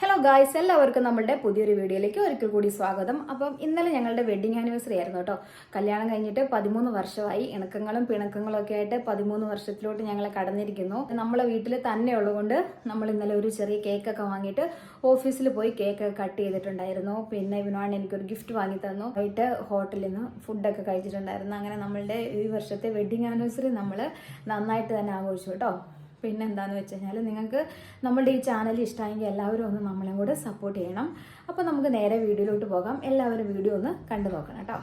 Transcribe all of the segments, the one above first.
Hello guys എല്ലാവർക്കും നമ്മളുടെ പുതിയൊരു വീഡിയോയിലേക്ക് ഒരിക്കൽ കൂടി സ്വാഗതം. അപ്പം ഇന്നലെ ഞങ്ങളുടെ വെഡിങ് ആനിവേഴ്സറി ആയിരുന്നു കേട്ടോ. കല്യാണം കഴിഞ്ഞിട്ട് പതിമൂന്ന് വർഷമായി. ഇണക്കങ്ങളും പിണക്കങ്ങളും ഒക്കെ ആയിട്ട് പതിമൂന്ന് വർഷത്തിലോട്ട് ഞങ്ങളെ കടന്നിരിക്കുന്നു. നമ്മളെ വീട്ടിൽ തന്നെ ഉള്ളതുകൊണ്ട് നമ്മൾ ഇന്നലെ ഒരു ചെറിയ കേക്കൊക്കെ വാങ്ങിയിട്ട് ഓഫീസിൽ പോയി കേക്ക് കട്ട് ചെയ്തിട്ടുണ്ടായിരുന്നു. പിന്നെ ഇവനാണ് എനിക്കൊരു ഗിഫ്റ്റ് വാങ്ങി തന്നു. വൈകിട്ട് ഹോട്ടലിൽ നിന്ന് ഫുഡൊക്കെ കഴിച്ചിട്ടുണ്ടായിരുന്നു. അങ്ങനെ നമ്മളുടെ ഈ വർഷത്തെ വെഡിങ് ആനിവേഴ്സറി നമ്മൾ നന്നായിട്ട് തന്നെ ആഘോഷിച്ചു കേട്ടോ. പിന്നെ എന്താന്ന് വെച്ച് കഴിഞ്ഞാൽ നിങ്ങൾക്ക് നമ്മളുടെ ഈ ചാനൽ ഇഷ്ടമായെങ്കിൽ എല്ലാവരും ഒന്ന് നമ്മളെ കൂടെ സപ്പോർട്ട് ചെയ്യണം. അപ്പോൾ നമുക്ക് നേരെ വീഡിയോയിലോട്ട് പോകാം. എല്ലാവരും വീഡിയോ ഒന്ന് കണ്ടു നോക്കണം കേട്ടോ.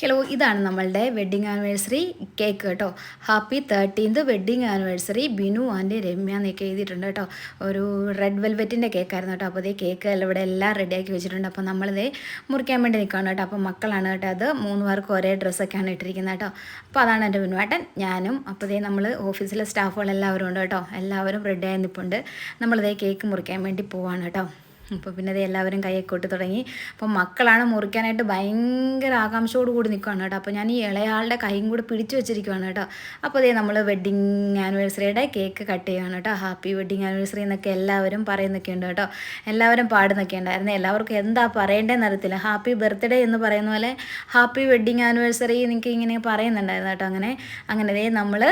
ഹലോ ഇതാണ് നമ്മളുടെ വെഡ്ഡിങ് ആനിവേഴ്സറി കേക്ക് കേട്ടോ. Happy thirteenth wedding anniversary Binu and Ramya എന്നൊക്കെ എഴുതിയിട്ടുണ്ട് കേട്ടോ. ഒരു റെഡ് വെൽവെറ്റിന്റെ കേക്കായിരുന്നു കേട്ടോ. അപ്പോൾ അതേ കേക്ക് ഇവിടെ എല്ലാം റെഡിയാക്കി വെച്ചിട്ടുണ്ട്. അപ്പോൾ നമ്മളിതേ മുറിക്കാൻ വേണ്ടി നിൽക്കുകയാണ് കേട്ടോ. അപ്പോൾ മക്കളാണ് കേട്ടോ അത്. മൂന്ന് പേർക്ക് ഒരേ ഡ്രസ്സൊക്കെയാണ് ഇട്ടിരിക്കുന്നത് കേട്ടോ. അപ്പോൾ അതാണ് എന്റെ ബിനുവേട്ടൻ ഞാനും അപ്പോൾ ഇതേ നമ്മൾ ഓഫീസിലെ സ്റ്റാഫുകൾ എല്ലാവരും ഉണ്ട് കേട്ടോ. എല്ലാവരും റെഡിയായി നിൽപ്പുണ്ട് നമ്മളിതേ കേക്ക് മുറിക്കാൻ വേണ്ടി പോവാണ് കേട്ടോ. അപ്പോൾ പിന്നെ അത് എല്ലാവരും കൈയൊക്കെ തുടങ്ങി. അപ്പോൾ മക്കളാണ് മുറിക്കാനായിട്ട് ഭയങ്കര ആകാംക്ഷയോട് കൂടി നിൽക്കുകയാണ് കേട്ടോ. അപ്പോൾ ഞാൻ ഈ ഇളയാളുടെ കൈയും കൂടെ പിടിച്ചു വെച്ചിരിക്കുകയാണ് കേട്ടോ. അപ്പോൾ അതേ നമ്മൾ വെഡ്ഡിങ് ആനിവേഴ്സറിയുടെ കേക്ക് കട്ട് ചെയ്യുകയാണ് കേട്ടോ. ഹാപ്പി വെഡ്ഡിങ് ആനിവേഴ്സറി എന്നൊക്കെ എല്ലാവരും പറയുന്നൊക്കെ ഉണ്ട് കേട്ടോ. എല്ലാവരും പാടുന്നൊക്കെ ഉണ്ടായിരുന്നു. എല്ലാവർക്കും എന്താ പറയേണ്ടതെന്ന് അറിയത്തില്ല. ഹാപ്പി ബർത്ത്ഡേ എന്ന് പറയുന്ന പോലെ ഹാപ്പി വെഡ്ഡിങ് ആനിവേഴ്സറി എനിക്ക് ഇങ്ങനെ പറയുന്നുണ്ടായിരുന്നു കേട്ടോ. അങ്ങനെ അങ്ങനെ നമ്മൾ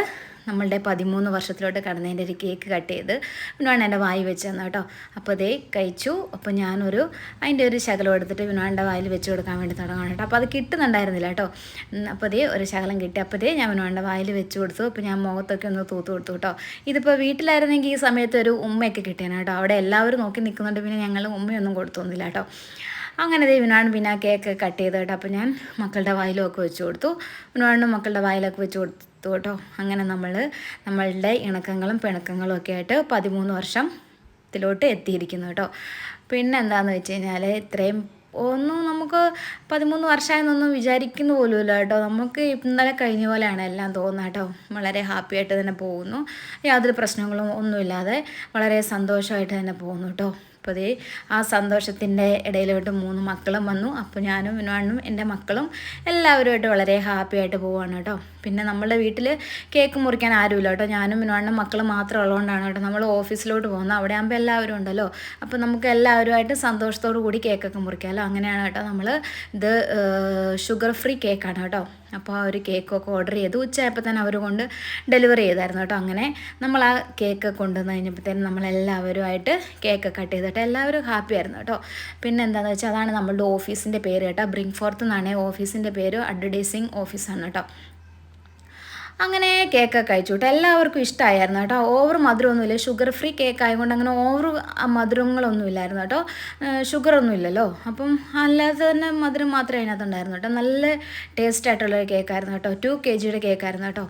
നമ്മളുടെ പതിമൂന്ന് വർഷത്തിലോട്ട് കടന്നതിന്റെ ഒരു കേക്ക് കട്ട് ചെയ്ത് വിനോദ് എന്റെ വായി വെച്ച് തന്നു കേട്ടോ. അപ്പോൾ അതേ കഴിച്ചു. അപ്പോൾ ഞാനൊരു അതിന്റെ ഒരു ശകലം എടുത്തിട്ട് വിനോദിന്റെ വായിൽ വെച്ച് കൊടുക്കാൻ വേണ്ടി തുടങ്ങണം കേട്ടോ. അപ്പോൾ അത് കിട്ടുന്നുണ്ടായിരുന്നില്ല കേട്ടോ. അപ്പോൾ അതേ ഒരു ശകലം കിട്ടി. അപ്പോൾ അതേ ഞാൻ വിനോദിന്റെ വായിൽ വെച്ച് കൊടുത്തു. അപ്പോൾ ഞാൻ മുഖത്തൊക്കെ ഒന്ന് തൂത്ത് കൊടുത്തു കേട്ടോ. ഇതിപ്പോൾ വീട്ടിലായിരുന്നെങ്കിൽ ഈ സമയത്ത് ഒരു ഉമ്മയൊക്കെ കിട്ടിയാണ് കേട്ടോ. അവിടെ എല്ലാവരും നോക്കി നിൽക്കുന്നുണ്ട്. പിന്നെ ഞങ്ങൾ ഉമ്മയൊന്നും കൊടുത്തൊന്നുമില്ല കേട്ടോ. അങ്ങനെ ദേ വിനാണ് പിന്നെ ആ കേക്ക് കട്ട് ചെയ്ത് കേട്ടോ. അപ്പോൾ ഞാൻ മക്കളുടെ വായിലൊക്കെ വെച്ച് കൊടുത്തു. ഇവനാണ് മക്കളുടെ വായിലൊക്കെ വെച്ച് കൊടുത്തു കേട്ടോ. അങ്ങനെ നമ്മൾ നമ്മളുടെ ഇണക്കങ്ങളും പിണക്കങ്ങളും ഒക്കെ ആയിട്ട് പതിമൂന്ന് വർഷത്തിലോട്ട് എത്തിയിരിക്കുന്നു കേട്ടോ. പിന്നെ എന്താണെന്ന് വെച്ച് കഴിഞ്ഞാൽ ഇത്രയും ഒന്നും നമുക്ക് പതിമൂന്ന് വർഷമായെന്നൊന്നും വിചാരിക്കുന്ന പോലുമില്ല കേട്ടോ. നമുക്ക് ഇന്നലെ കഴിഞ്ഞ പോലെയാണ് എല്ലാം തോന്നുന്നത് കേട്ടോ. വളരെ ഹാപ്പി ആയിട്ട് തന്നെ പോകുന്നു. യാതൊരു പ്രശ്നങ്ങളും ഒന്നുമില്ലാതെ വളരെ സന്തോഷമായിട്ട് തന്നെ പോകുന്നു കേട്ടോ. അപ്പോൾ ദേ ആ സന്തോഷത്തിന്റെ ഇടയിലോട്ട് മൂന്ന് മക്കളും വന്നു. അപ്പോൾ ഞാനും വിനുവാണും എന്റെ മക്കളും എല്ലാവരുമായിട്ട് വളരെ ഹാപ്പി ആയിട്ട് പോവാണ് കേട്ടോ. പിന്നെ നമ്മളുടെ വീട്ടിൽ കേക്ക് മുറിക്കാൻ ആരുമില്ല കേട്ടോ. ഞാനും വിനുവാണും മക്കളും മാത്രം ഉള്ളതുകൊണ്ടാണ് കേട്ടോ നമ്മൾ ഓഫീസിലോട്ട് പോകുന്നത്. അവിടെ ആകുമ്പോൾ എല്ലാവരും ഉണ്ടല്ലോ. അപ്പോൾ നമുക്ക് എല്ലാവരുമായിട്ട് സന്തോഷത്തോടു കൂടി കേക്കൊക്കെ മുറിക്കാമല്ലോ അങ്ങനെയാണ് കേട്ടോ നമ്മൾ ഇത് ഷുഗർ ഫ്രീ കേക്കാണ് കേട്ടോ. അപ്പോൾ ആ ഒരു കേക്കൊക്കെ ഓർഡർ ചെയ്തു ഉച്ചയായപ്പോൾ തന്നെ അവർ കൊണ്ട് ഡെലിവറി ചെയ്തായിരുന്നു കേട്ടോ. അങ്ങനെ നമ്മൾ ആ കേക്ക് കൊണ്ടുവന്ന് കഴിഞ്ഞപ്പോഴത്തേനും നമ്മളെല്ലാവരുമായിട്ട് കേക്ക് കട്ട് ചെയ്തിട്ട് എല്ലാവരും ഹാപ്പി ആയിരുന്നു കേട്ടോ. പിന്നെ എന്താണെന്ന് വെച്ചാൽ അതാണ് നമ്മളുടെ ഓഫീസിന്റെ പേര് കേട്ടോ. ബ്രിങ് ഫോർത്ത് എന്നാണ് ഓഫീസിന്റെ പേര്. അഡ്വർടൈസിങ് ഓഫീസാണ് കേട്ടോ. അങ്ങനെ കേക്കൊക്കെ കഴിച്ചു കേട്ടോ. എല്ലാവർക്കും ഇഷ്ടമായിരുന്നു കേട്ടോ. ഓവർ മധുരമൊന്നുമില്ല. ഷുഗർ ഫ്രീ കേക്ക് ആയതുകൊണ്ട് അങ്ങനെ ഓവർ മധുരങ്ങളൊന്നും ഇല്ലായിരുന്നു കേട്ടോ. ഷുഗർ ഒന്നും ഇല്ലല്ലോ. അപ്പം അല്ലാതെ തന്നെ മധുരം മാത്രമേ അതിനകത്തുണ്ടായിരുന്നു കേട്ടോ. നല്ല ടേസ്റ്റ് ആയിട്ടുള്ളൊരു കേക്കായിരുന്നു കേട്ടോ. ടു കെ ജിയുടെ കേക്കായിരുന്നു കേട്ടോ.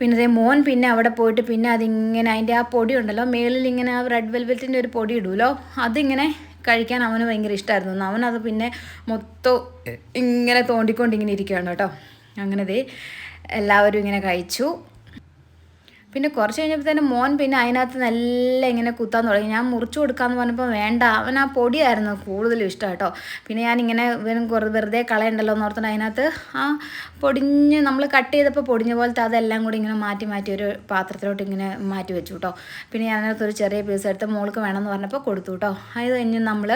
പിന്നെ ദേ മോൻ പിന്നെ അവിടെ പോയിട്ട് പിന്നെ അതിങ്ങനെ അതിന്റെ ആ പൊടി ഉണ്ടല്ലോ മേളിൽ ഇങ്ങനെ ആ റെഡ് വെൽവെറ്റിന്റെ ഒരു പൊടി ഇടുമല്ലോ അതിങ്ങനെ കഴിക്കാൻ അവന് ഭയങ്കര ഇഷ്ടമായിരുന്നു അവനത് പിന്നെ മൊത്തം ഇങ്ങനെ തോണ്ടിക്കൊണ്ടിങ്ങനെ ഇരിക്കുകയാണ് കേട്ടോ. അങ്ങനെ ദേ എല്ലാവരും ഇങ്ങനെ കഴിച്ചു. പിന്നെ കുറച്ച് കഴിഞ്ഞപ്പോൾ തന്നെ മോൻ പിന്നെ അതിനകത്ത് നല്ല ഇങ്ങനെ കുത്താൻ തുടങ്ങി. ഞാൻ മുറിച്ചു കൊടുക്കാന്ന് പറഞ്ഞപ്പോൾ വേണ്ട അവൻ ആ പൊടിയായിരുന്നു കൂടുതലും ഇഷ്ടം കേട്ടോ. പിന്നെ ഞാനിങ്ങനെ ഇവനും കുറേ വെറുതെ കളയണ്ടല്ലോ എന്ന് ഓർത്തിട്ട് അതിനകത്ത് ആ പൊടിഞ്ഞ് നമ്മൾ കട്ട് ചെയ്തപ്പോൾ പൊടിഞ്ഞ പോലത്തെ അതെല്ലാം കൂടി ഇങ്ങനെ മാറ്റി മാറ്റി ഒരു പാത്രത്തിലോട്ട് ഇങ്ങനെ മാറ്റി വെച്ചു കേട്ടോ. പിന്നെ ഞാൻ അതിനകത്ത് ഒരു ചെറിയ പീസ് എടുത്ത് മോൾക്ക് വേണമെന്ന് പറഞ്ഞപ്പോൾ കൊടുത്തു കേട്ടോ. അത് കഴിഞ്ഞ് നമ്മൾ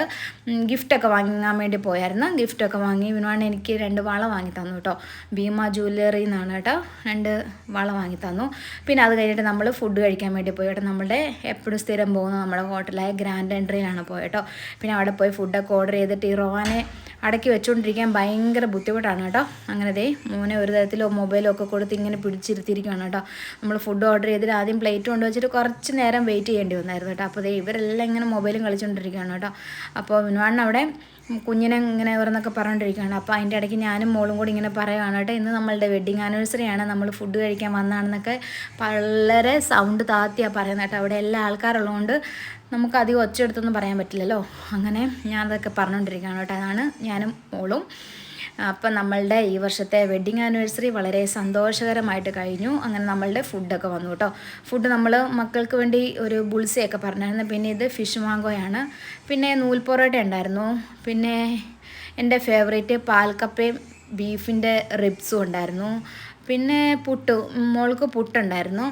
ഗിഫ്റ്റൊക്കെ വാങ്ങാൻ വേണ്ടി പോയായിരുന്നു. ഗിഫ്റ്റൊക്കെ വാങ്ങി ഇവനാണ് എനിക്ക് രണ്ട് വള വാങ്ങി തന്നു കേട്ടോ. ഭീമ ജ്വല്ലറി എന്നാണ് കേട്ടോ. രണ്ട് വള വാങ്ങി തന്നു. പിന്നെ അത് കഴിഞ്ഞിട്ട് നമ്മൾ ഫുഡ് കഴിക്കാൻ വേണ്ടി പോയി. കേട്ടോ നമ്മുടെ എപ്പോഴും സ്ഥിരം പോകുന്ന നമ്മുടെ ഹോട്ടലായ ഗ്രാൻഡ് എൻട്രിയിലാണ് പോയിട്ടോ പിന്നെ അവിടെ പോയി ഫുഡൊക്കെ ഓർഡർ ചെയ്തിട്ട് ഈ റോവാനെ അടക്കി വെച്ചുകൊണ്ടിരിക്കാൻ ഭയങ്കര ബുദ്ധിമുട്ടാണ് കേട്ടോ അങ്ങനെ ദേ മോനെ ഒരു തരത്തിലോ മൊബൈലോ ഒക്കെ കൊടുത്ത് ഇങ്ങനെ പിടിച്ചിരുത്തിയിരിക്കുകയാണ് കേട്ടോ നമ്മൾ ഫുഡ് ഓർഡർ ചെയ്തിട്ട് ആദ്യം പ്ലേറ്റ് കൊണ്ട് വെച്ചിട്ട് കുറച്ച് നേരം വെയിറ്റ് ചെയ്യേണ്ടി വന്നായിരുന്നു കേട്ടോ അപ്പോൾ ദേ ഇവരെല്ലാം ഇങ്ങനെ മൊബൈലും കളിച്ചുകൊണ്ടിരിക്കുകയാണ് കേട്ടോ അപ്പോൾ വിനുവാണ് അവിടെ കുഞ്ഞിനെ ഇങ്ങനെ ഓരോന്നൊക്കെ പറഞ്ഞുകൊണ്ടിരിക്കുകയാണ് അപ്പോൾ അതിന്റെ ഇടയ്ക്ക് ഞാനും മോളും കൂടി ഇങ്ങനെ പറയുകയാണ് കേട്ടോ ഇന്ന് നമ്മളുടെ വെഡ്ഡിങ് ആനിവേഴ്സറി ആണ്. നമ്മൾ ഫുഡ് കഴിക്കാൻ വന്നതാണെന്നൊക്കെ വളരെ സൗണ്ട് താത്തിയാണ് പറയുന്നത് കേട്ടോ. അവിടെ എല്ലാ ആൾക്കാരുള്ളതുകൊണ്ട് നമുക്ക് അധികം ഒച്ചയെടുത്തൊന്നും പറയാൻ പറ്റില്ലല്ലോ. അങ്ങനെ ഞാനതൊക്കെ പറഞ്ഞുകൊണ്ടിരിക്കുകയാണ് കേട്ടോ. അതാണ് ഞാനും മോളും. അപ്പം നമ്മളുടെ ഈ വർഷത്തെ വെഡ്ഡിങ് ആനിവേഴ്സറി വളരെ സന്തോഷകരമായിട്ട് കഴിഞ്ഞു. അങ്ങനെ നമ്മളുടെ ഫുഡൊക്കെ വന്നു കേട്ടോ. ഫുഡ് നമ്മൾ മക്കൾക്ക് വേണ്ടി ഒരു ബുൾസയൊക്കെ പറഞ്ഞായിരുന്നു. പിന്നെ ഇത് ഫിഷ് മാങ്കോയാണ് പിന്നെ നൂൽ പൊറോട്ട ഉണ്ടായിരുന്നു. പിന്നെ എന്റെ ഫേവറേറ്റ് പാൽക്കപ്പയും ബീഫിന്റെ റിബ്സും ഉണ്ടായിരുന്നു. പിന്നെ പുട്ട് മോൾക്ക് പുട്ടുണ്ടായിരുന്നു.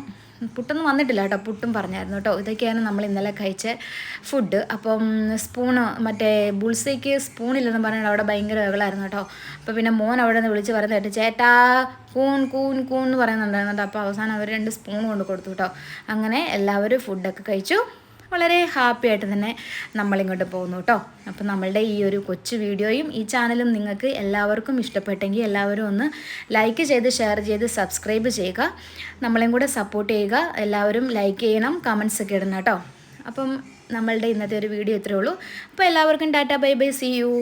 പുട്ടൊന്നും വന്നിട്ടില്ല കേട്ടോ. പുട്ടും പറഞ്ഞായിരുന്നു കേട്ടോ. ഇതൊക്കെയാണ് നമ്മൾ ഇന്നലെ കഴിച്ച ഫുഡ് അപ്പം സ്പൂണ് മറ്റേ ബുൾസയ്ക്ക് സ്പൂണില്ലെന്ന് പറഞ്ഞാൽ അവിടെ ഭയങ്കര വേകളായിരുന്നു കേട്ടോ. അപ്പോൾ പിന്നെ മോൻ അവിടെ നിന്ന് വിളിച്ച് പറയുന്നത് കേട്ടോ ചേട്ടാ കൂൺ കൂൺ കൂൺ എന്ന് പറയുന്നുണ്ടായിരുന്നു കേട്ടോ. അപ്പോൾ അവസാനം അവർ രണ്ട് സ്പൂൺ കൊണ്ട് കൊടുത്തു കേട്ടോ. അങ്ങനെ എല്ലാവരും ഫുഡൊക്കെ കഴിച്ചു. വളരെ ഹാപ്പി ആയിട്ട് തന്നെ നമ്മളിങ്ങോട്ട് പോകുന്നു കേട്ടോ അപ്പോൾ നമ്മളുടെ ഈ ഒരു കൊച്ചു വീഡിയോയും ഈ ചാനലും നിങ്ങൾക്ക് എല്ലാവർക്കും ഇഷ്ടപ്പെട്ടെങ്കിൽ എല്ലാവരും ഒന്ന് ലൈക്ക് ചെയ്ത് ഷെയർ ചെയ്ത് സബ്സ്ക്രൈബ് ചെയ്യുക. നമ്മളെയും കൂടെ സപ്പോർട്ട് ചെയ്യുക. എല്ലാവരും ലൈക്ക് ചെയ്യണം കമൻസ് ഒക്കെ ഇടണം കേട്ടോ അപ്പം നമ്മളുടെ ഇന്നത്തെ ഒരു വീഡിയോ ഇത്രയേ ഉള്ളൂ. അപ്പോൾ എല്ലാവർക്കും tata bye bye see you